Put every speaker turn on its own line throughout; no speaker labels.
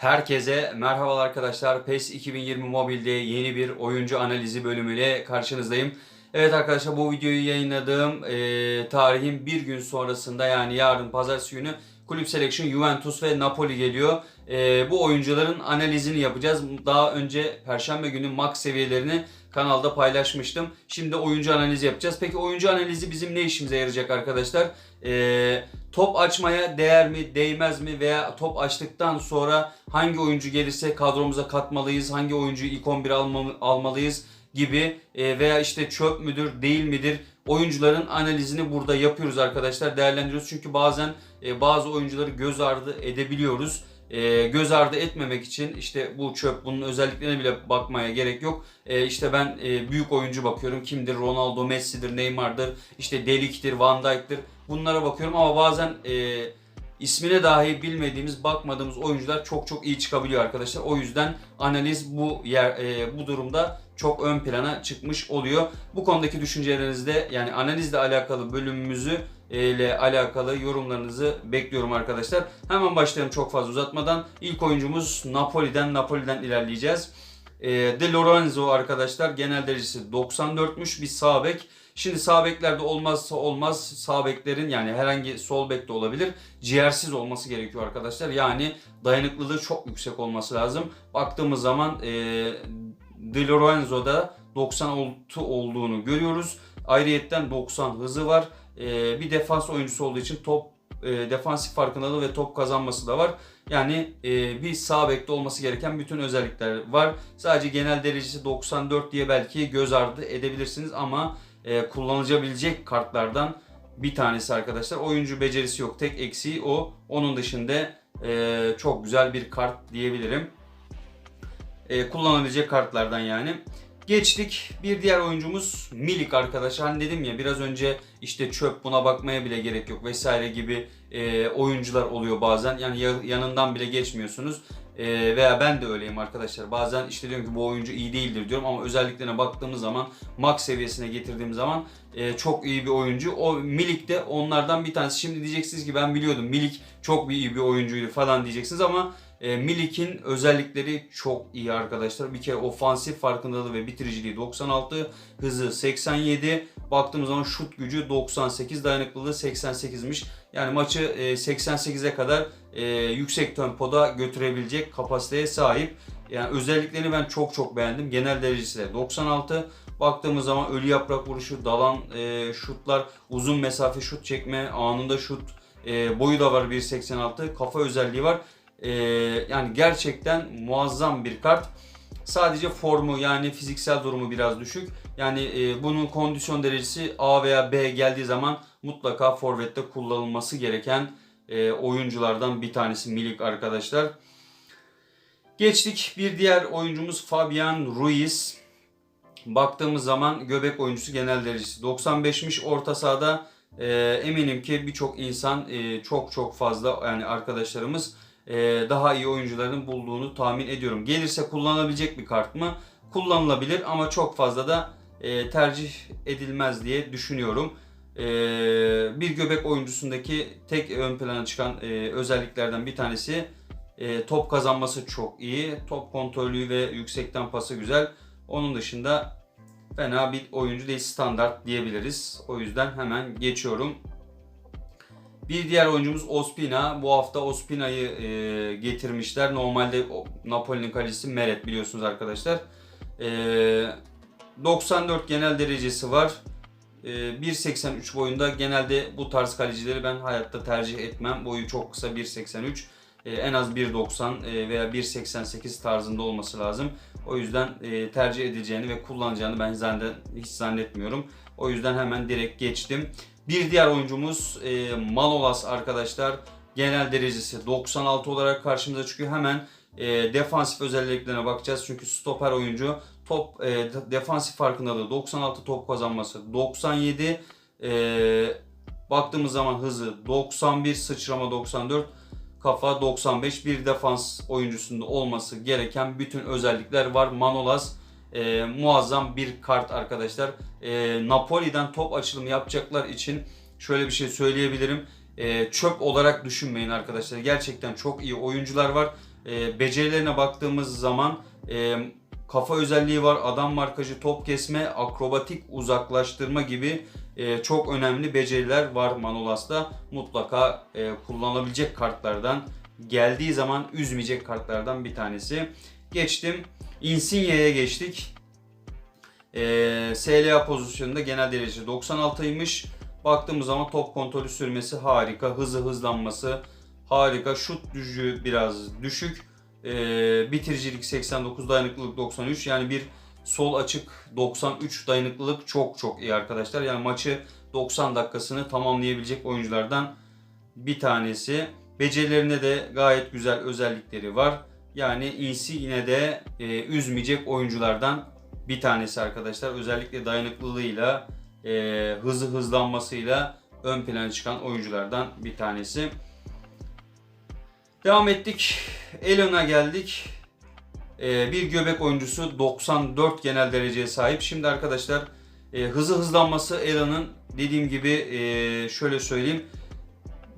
Herkese merhabalar arkadaşlar. PES 2020 Mobile'de yeni bir oyuncu analizi bölümüyle karşınızdayım. Evet arkadaşlar bu videoyu yayınladığım e, tarihin bir gün sonrasında yani yarın pazartesi günü Kulüp Selection Juventus ve Napoli geliyor. E, bu oyuncuların analizini yapacağız. Daha önce Perşembe günü max seviyelerini kanalda paylaşmıştım. Şimdi oyuncu analizi yapacağız. Peki oyuncu analizi bizim ne işimize yarayacak arkadaşlar? E, top açmaya değer mi, değmez mi veya top açtıktan sonra hangi oyuncu gelirse kadromuza katmalıyız, hangi oyuncuyu ilk 11 alma- almalıyız gibi e, veya işte çöp müdür, değil midir oyuncuların analizini burada yapıyoruz arkadaşlar, değerlendiriyoruz. Çünkü bazen e, bazı oyuncuları göz ardı edebiliyoruz. E, göz ardı etmemek için işte bu çöp bunun özelliklerine bile bakmaya gerek yok. E, işte ben e, büyük oyuncu bakıyorum. Kimdir? Ronaldo, Messi'dir, Neymar'dır, işte Delik'tir, Van Dijk'tir. Bunlara bakıyorum ama bazen e, ismine dahi bilmediğimiz, bakmadığımız oyuncular çok çok iyi çıkabiliyor arkadaşlar. O yüzden analiz bu yer e, bu durumda çok ön plana çıkmış oluyor. Bu konudaki düşüncelerinizde yani analizle alakalı bölümümüzü e, ile alakalı yorumlarınızı bekliyorum arkadaşlar. Hemen başlayalım çok fazla uzatmadan. İlk oyuncumuz Napoli'den Napoli'den ilerleyeceğiz. E, De Lorenzo arkadaşlar genel derecesi 94'müş bir sağ bek. Şimdi sağ beklerde olmazsa olmaz sağ beklerin yani herhangi sol bek de olabilir. Ciğersiz olması gerekiyor arkadaşlar. Yani dayanıklılığı çok yüksek olması lazım. Baktığımız zaman e, De Lorenzo'da 96 olduğunu görüyoruz. Ayrıyetten 90 hızı var. E, bir defans oyuncusu olduğu için top e, defansif farkındalığı ve top kazanması da var. Yani e, bir sağ bekte olması gereken bütün özellikler var. Sadece genel derecesi 94 diye belki göz ardı edebilirsiniz ama e, kullanılabilecek kartlardan bir tanesi arkadaşlar. Oyuncu becerisi yok. Tek eksiği o. Onun dışında e, çok güzel bir kart diyebilirim. E, kullanabilecek kartlardan yani. Geçtik. Bir diğer oyuncumuz Milik arkadaşlar. Hani dedim ya biraz önce işte çöp buna bakmaya bile gerek yok vesaire gibi e, oyuncular oluyor bazen. Yani ya- yanından bile geçmiyorsunuz. E, veya ben de öyleyim arkadaşlar. Bazen işte diyorum ki bu oyuncu iyi değildir diyorum ama özelliklerine baktığımız zaman max seviyesine getirdiğim zaman e, çok iyi bir oyuncu. O Milik de onlardan bir tanesi. Şimdi diyeceksiniz ki ben biliyordum Milik çok bir iyi bir oyuncuydu falan diyeceksiniz ama e, Milik'in özellikleri çok iyi arkadaşlar. Bir kere ofansif farkındalığı ve bitiriciliği 96, hızı 87, baktığımız zaman şut gücü 98, dayanıklılığı 88'miş. Yani maçı e, 88'e kadar e, yüksek tempoda götürebilecek kapasiteye sahip. Yani özelliklerini ben çok çok beğendim. Genel derecesi de 96. Baktığımız zaman ölü yaprak vuruşu, dalan e, şutlar, uzun mesafe şut çekme, anında şut e, boyu da var 1.86. Kafa özelliği var. E, yani gerçekten muazzam bir kart. Sadece formu yani fiziksel durumu biraz düşük. Yani e, bunun kondisyon derecesi A veya B geldiği zaman mutlaka forvette kullanılması gereken e, oyunculardan bir tanesi Milik arkadaşlar. Geçtik bir diğer oyuncumuz Fabian Ruiz. Baktığımız zaman göbek oyuncusu genel derecesi 95'miş orta sahada e, eminim ki birçok insan e, çok çok fazla yani arkadaşlarımız e, daha iyi oyuncuların bulduğunu tahmin ediyorum. Gelirse kullanılabilecek bir kart mı? Kullanılabilir ama çok fazla da e, tercih edilmez diye düşünüyorum. E, bir göbek oyuncusundaki tek ön plana çıkan e, özelliklerden bir tanesi e, top kazanması çok iyi. Top kontrolü ve yüksekten pası güzel. Onun dışında fena bir oyuncu değil standart diyebiliriz. O yüzden hemen geçiyorum. Bir diğer oyuncumuz Ospina. Bu hafta Ospina'yı e, getirmişler. Normalde Napoli'nin kalecisi Meret biliyorsunuz arkadaşlar. E, 94 genel derecesi var. E, 1.83 boyunda. Genelde bu tarz kalecileri ben hayatta tercih etmem. Boyu çok kısa 1.83. E, en az 1.90 e, veya 1.88 tarzında olması lazım. O yüzden e, tercih edileceğini ve kullanacağını ben zannet, hiç zannetmiyorum. O yüzden hemen direkt geçtim. Bir diğer oyuncumuz Manolas arkadaşlar. Genel derecesi 96 olarak karşımıza çıkıyor. Hemen defansif özelliklerine bakacağız. Çünkü stoper oyuncu top e, defansif farkındalığı 96 top kazanması 97 e, baktığımız zaman hızı 91 sıçrama 94 kafa 95 bir defans oyuncusunda olması gereken bütün özellikler var. Manolas e, muazzam bir kart arkadaşlar. E, Napoli'den top açılımı yapacaklar için şöyle bir şey söyleyebilirim. E, çöp olarak düşünmeyin arkadaşlar. Gerçekten çok iyi oyuncular var. E, becerilerine baktığımız zaman e, kafa özelliği var, adam markajı, top kesme, akrobatik uzaklaştırma gibi e, çok önemli beceriler var Manolas'ta. Mutlaka e, kullanılabilecek kartlardan, geldiği zaman üzmeyecek kartlardan bir tanesi. Geçtim. Insigne'ye geçtik. E, SLA pozisyonunda genel derece 96'ymış. Baktığımız zaman top kontrolü sürmesi harika. Hızı hızlanması harika. Şut gücü biraz düşük. E, bitiricilik 89, dayanıklılık 93. Yani bir sol açık 93 dayanıklılık çok çok iyi arkadaşlar. Yani maçı 90 dakikasını tamamlayabilecek oyunculardan bir tanesi. Becerilerinde de gayet güzel özellikleri var. Yani iyisi yine de e, üzmeyecek oyunculardan bir tanesi arkadaşlar. Özellikle dayanıklılığıyla, e, hızı hızlanmasıyla ön plana çıkan oyunculardan bir tanesi. Devam ettik. Elon'a geldik. E, bir göbek oyuncusu 94 genel dereceye sahip. Şimdi arkadaşlar e, hızı hızlanması Elon'un dediğim gibi e, şöyle söyleyeyim.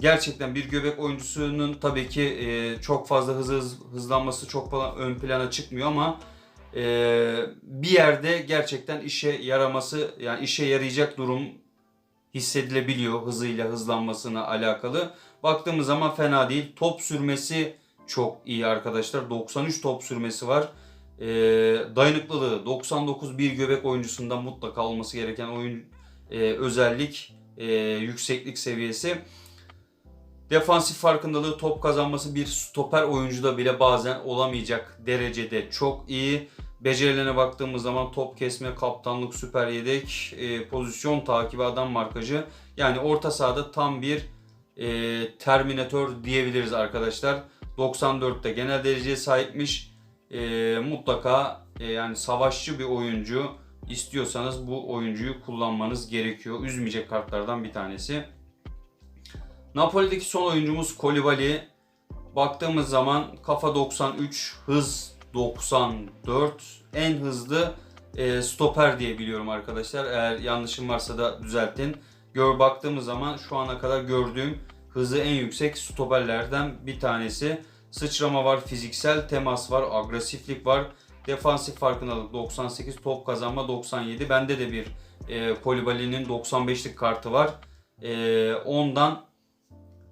Gerçekten bir göbek oyuncusunun tabii ki e, çok fazla hızı hız- hızlanması çok falan ön plana çıkmıyor ama bir yerde gerçekten işe yaraması yani işe yarayacak durum hissedilebiliyor hızıyla hızlanmasına alakalı. Baktığımız zaman fena değil. Top sürmesi çok iyi arkadaşlar. 93 top sürmesi var. E, dayanıklılığı 99 bir göbek oyuncusundan mutlaka olması gereken oyun e, özellik e, yükseklik seviyesi. Defansif farkındalığı top kazanması bir stoper oyuncuda bile bazen olamayacak derecede çok iyi. Becerilerine baktığımız zaman top kesme, kaptanlık, süper yedek, e, pozisyon takibi, adam markajı. Yani orta sahada tam bir e, Terminator diyebiliriz arkadaşlar. 94'te genel dereceye sahipmiş. E, mutlaka e, yani savaşçı bir oyuncu istiyorsanız bu oyuncuyu kullanmanız gerekiyor. Üzmeyecek kartlardan bir tanesi. Napoli'deki son oyuncumuz Kolibali. Baktığımız zaman kafa 93, hız 94. En hızlı e, stoper diye biliyorum arkadaşlar. Eğer yanlışım varsa da düzeltin. Gör baktığımız zaman şu ana kadar gördüğüm hızı en yüksek stoperlerden bir tanesi. Sıçrama var, fiziksel temas var, agresiflik var. Defansif farkındalık 98, top kazanma 97. Bende de bir e, Kolibali'nin 95'lik kartı var. E, ondan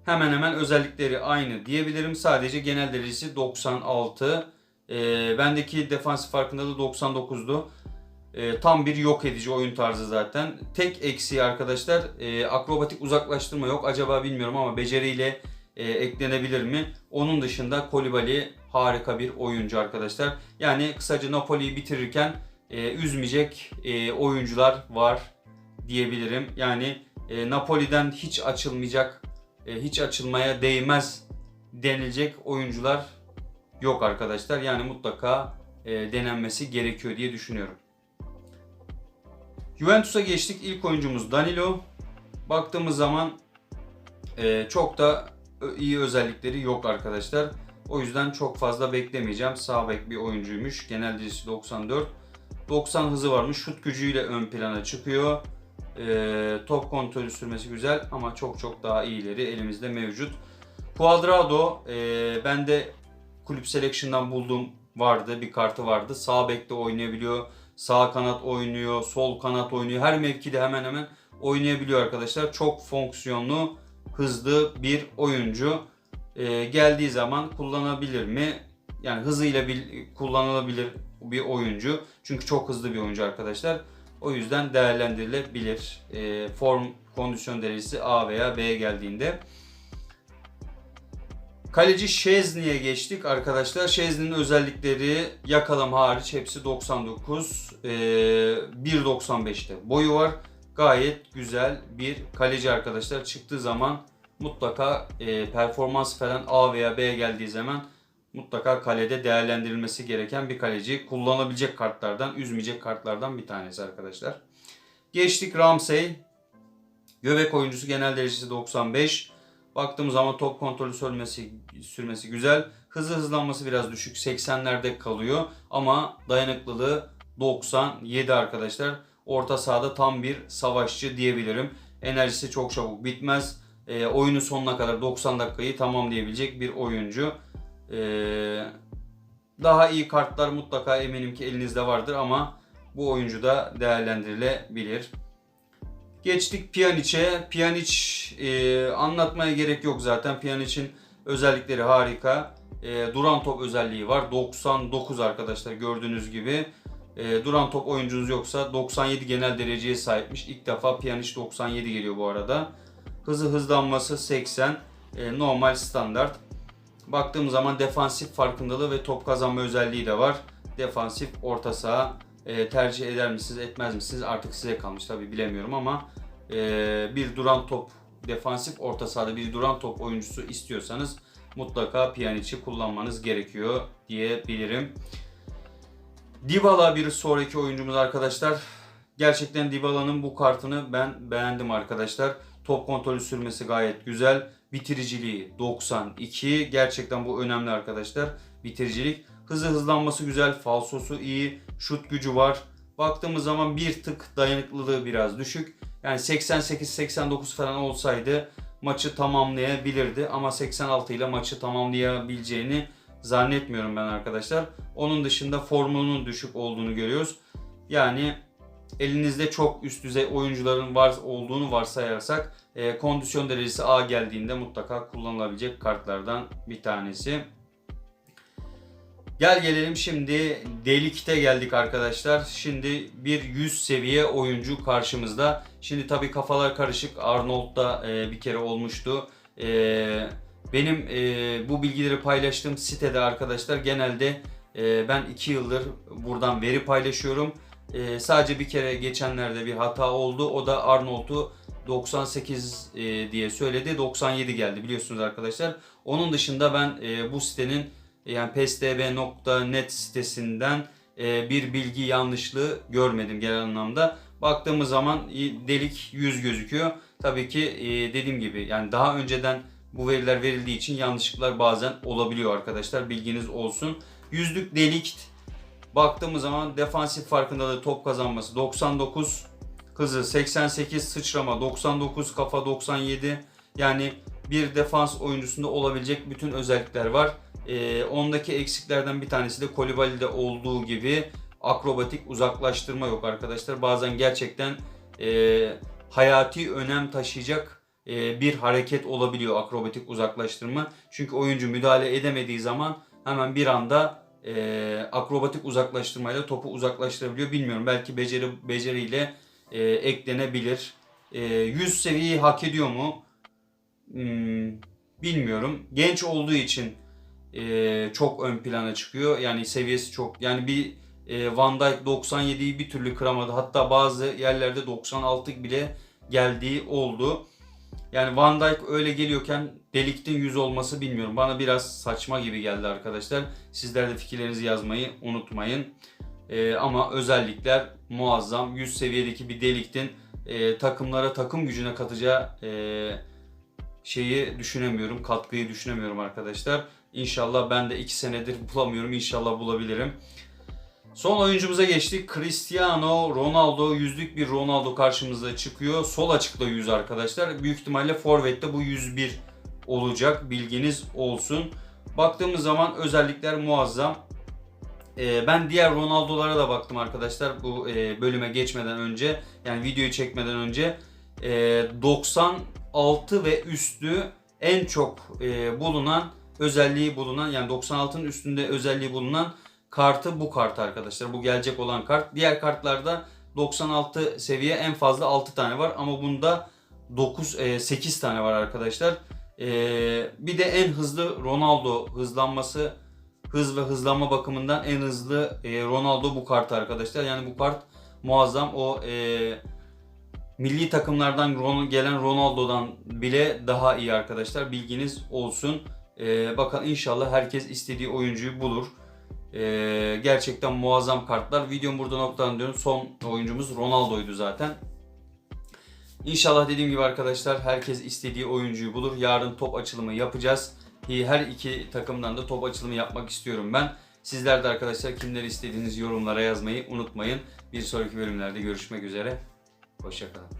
hemen hemen özellikleri aynı diyebilirim. Sadece genel derecesi 96. Ee, bendeki defansif farkındalığı 99'du. Ee, tam bir yok edici oyun tarzı zaten. Tek eksiği arkadaşlar e, akrobatik uzaklaştırma yok. Acaba bilmiyorum ama beceriyle e, eklenebilir mi? Onun dışında Kolibali harika bir oyuncu arkadaşlar. Yani kısaca Napoli'yi bitirirken e, üzmeyecek e, oyuncular var diyebilirim. Yani e, Napoli'den hiç açılmayacak e, hiç açılmaya değmez denilecek oyuncular yok arkadaşlar. Yani mutlaka e, denenmesi gerekiyor diye düşünüyorum. Juventus'a geçtik. İlk oyuncumuz Danilo. Baktığımız zaman e, çok da iyi özellikleri yok arkadaşlar. O yüzden çok fazla beklemeyeceğim. Sağ bek bir oyuncuymuş. Genel derecesi 94. 90 hızı varmış. Şut gücüyle ön plana çıkıyor. Ee, top kontrolü sürmesi güzel ama çok çok daha iyileri elimizde mevcut. Cuadrado e, ben de kulüp selection'dan bulduğum vardı bir kartı vardı. Sağ bekte oynayabiliyor, sağ kanat oynuyor, sol kanat oynuyor. Her mevkide hemen hemen oynayabiliyor arkadaşlar. Çok fonksiyonlu, hızlı bir oyuncu. Ee, geldiği zaman kullanabilir mi? Yani hızıyla bil- kullanılabilir bir oyuncu. Çünkü çok hızlı bir oyuncu arkadaşlar. O yüzden değerlendirilebilir. E, form kondisyon derecesi A veya B geldiğinde. Kaleci Şezni'ye geçtik arkadaşlar. Şezni'nin özellikleri yakalama hariç hepsi 99. E, 1.95'te boyu var. Gayet güzel bir kaleci arkadaşlar. Çıktığı zaman mutlaka performans falan A veya B geldiği zaman mutlaka kalede değerlendirilmesi gereken bir kaleci. Kullanabilecek kartlardan, üzmeyecek kartlardan bir tanesi arkadaşlar. Geçtik Ramsey. Göbek oyuncusu genel derecesi 95. Baktığımız zaman top kontrolü sürmesi, sürmesi güzel. Hızı hızlanması biraz düşük. 80'lerde kalıyor. Ama dayanıklılığı 97 arkadaşlar. Orta sahada tam bir savaşçı diyebilirim. Enerjisi çok çabuk bitmez. E, oyunun sonuna kadar 90 dakikayı tamamlayabilecek bir oyuncu. Ee, daha iyi kartlar mutlaka eminim ki elinizde vardır ama bu oyuncu da değerlendirilebilir. Geçtik Pjanic'e. Pjanic e, anlatmaya gerek yok zaten. Pjanic'in özellikleri harika. E, duran top özelliği var. 99 arkadaşlar gördüğünüz gibi. E, duran top oyuncunuz yoksa 97 genel dereceye sahipmiş. İlk defa Pjanic 97 geliyor bu arada. Hızı hızlanması 80. E, normal standart. Baktığım zaman defansif farkındalığı ve top kazanma özelliği de var. Defansif orta saha e, tercih eder misiniz etmez misiniz artık size kalmış tabi bilemiyorum ama e, bir duran top defansif orta sahada bir duran top oyuncusu istiyorsanız mutlaka Pjanic'i kullanmanız gerekiyor diyebilirim. Dybala bir sonraki oyuncumuz arkadaşlar. Gerçekten Dybala'nın bu kartını ben beğendim arkadaşlar. Top kontrolü sürmesi gayet güzel. Bitiriciliği 92. Gerçekten bu önemli arkadaşlar. Bitiricilik. Hızı hızlanması güzel. Falsosu iyi. Şut gücü var. Baktığımız zaman bir tık dayanıklılığı biraz düşük. Yani 88-89 falan olsaydı maçı tamamlayabilirdi. Ama 86 ile maçı tamamlayabileceğini zannetmiyorum ben arkadaşlar. Onun dışında formunun düşük olduğunu görüyoruz. Yani elinizde çok üst düzey oyuncuların var olduğunu varsayarsak e, kondisyon derecesi A geldiğinde mutlaka kullanılabilecek kartlardan bir tanesi. Gel gelelim şimdi delikte geldik arkadaşlar. Şimdi bir 100 seviye oyuncu karşımızda. Şimdi tabii kafalar karışık. Arnold da e, bir kere olmuştu. E, benim e, bu bilgileri paylaştığım sitede arkadaşlar genelde e, ben 2 yıldır buradan veri paylaşıyorum. E, sadece bir kere geçenlerde bir hata oldu. O da Arnold'u 98 e, diye söyledi. 97 geldi biliyorsunuz arkadaşlar. Onun dışında ben e, bu sitenin yani pestb.net sitesinden e, bir bilgi yanlışlığı görmedim genel anlamda. Baktığımız zaman delik 100 gözüküyor. Tabii ki e, dediğim gibi yani daha önceden bu veriler verildiği için yanlışlıklar bazen olabiliyor arkadaşlar. Bilginiz olsun. Yüzlük delik baktığımız zaman defansif farkındalığı top kazanması 99 hızı 88 sıçrama 99 kafa 97 yani bir defans oyuncusunda olabilecek bütün özellikler var. Ee, ondaki eksiklerden bir tanesi de Kolibali'de olduğu gibi akrobatik uzaklaştırma yok arkadaşlar. Bazen gerçekten e, hayati önem taşıyacak e, bir hareket olabiliyor akrobatik uzaklaştırma. Çünkü oyuncu müdahale edemediği zaman hemen bir anda e, akrobatik uzaklaştırmayla topu uzaklaştırabiliyor. Bilmiyorum belki beceri beceriyle e, eklenebilir. E, 100 seviyeyi hak ediyor mu? Hmm, bilmiyorum. Genç olduğu için e, çok ön plana çıkıyor. Yani seviyesi çok. Yani bir e, Van Dijk 97'yi bir türlü kıramadı. Hatta bazı yerlerde 96 bile geldiği oldu. Yani Van Dijk öyle geliyorken deliktin 100 olması bilmiyorum. Bana biraz saçma gibi geldi arkadaşlar. Sizler de fikirlerinizi yazmayı unutmayın. E, ama özellikler muazzam. 100 seviyedeki bir deliktin e, takımlara takım gücüne katacağı e, şeyi düşünemiyorum. Katkıyı düşünemiyorum arkadaşlar. İnşallah ben de 2 senedir bulamıyorum. İnşallah bulabilirim. Son oyuncumuza geçtik. Cristiano Ronaldo yüzlük bir Ronaldo karşımıza çıkıyor. Sol açıkta 100 arkadaşlar. Büyük ihtimalle forvette bu 101 olacak. Bilginiz olsun. Baktığımız zaman özellikler muazzam. Ee, ben diğer Ronaldo'lara da baktım arkadaşlar bu e, bölüme geçmeden önce. Yani videoyu çekmeden önce. E, 96 ve üstü en çok e, bulunan özelliği bulunan yani 96'nın üstünde özelliği bulunan kartı bu kart arkadaşlar. Bu gelecek olan kart. Diğer kartlarda 96 seviye en fazla 6 tane var ama bunda 9 8 tane var arkadaşlar. E, bir de en hızlı Ronaldo hızlanması hız ve hızlanma bakımından en hızlı e, Ronaldo bu kart arkadaşlar. Yani bu kart muazzam o e, milli takımlardan gelen Ronaldo'dan bile daha iyi arkadaşlar. Bilginiz olsun. E, bakın inşallah herkes istediği oyuncuyu bulur. E, gerçekten muazzam kartlar. Videom burada noktalanıyorum. Son oyuncumuz Ronaldo'ydu zaten. İnşallah dediğim gibi arkadaşlar herkes istediği oyuncuyu bulur. Yarın top açılımı yapacağız. Her iki takımdan da top açılımı yapmak istiyorum ben. Sizler de arkadaşlar kimleri istediğiniz yorumlara yazmayı unutmayın. Bir sonraki bölümlerde görüşmek üzere. Hoşçakalın.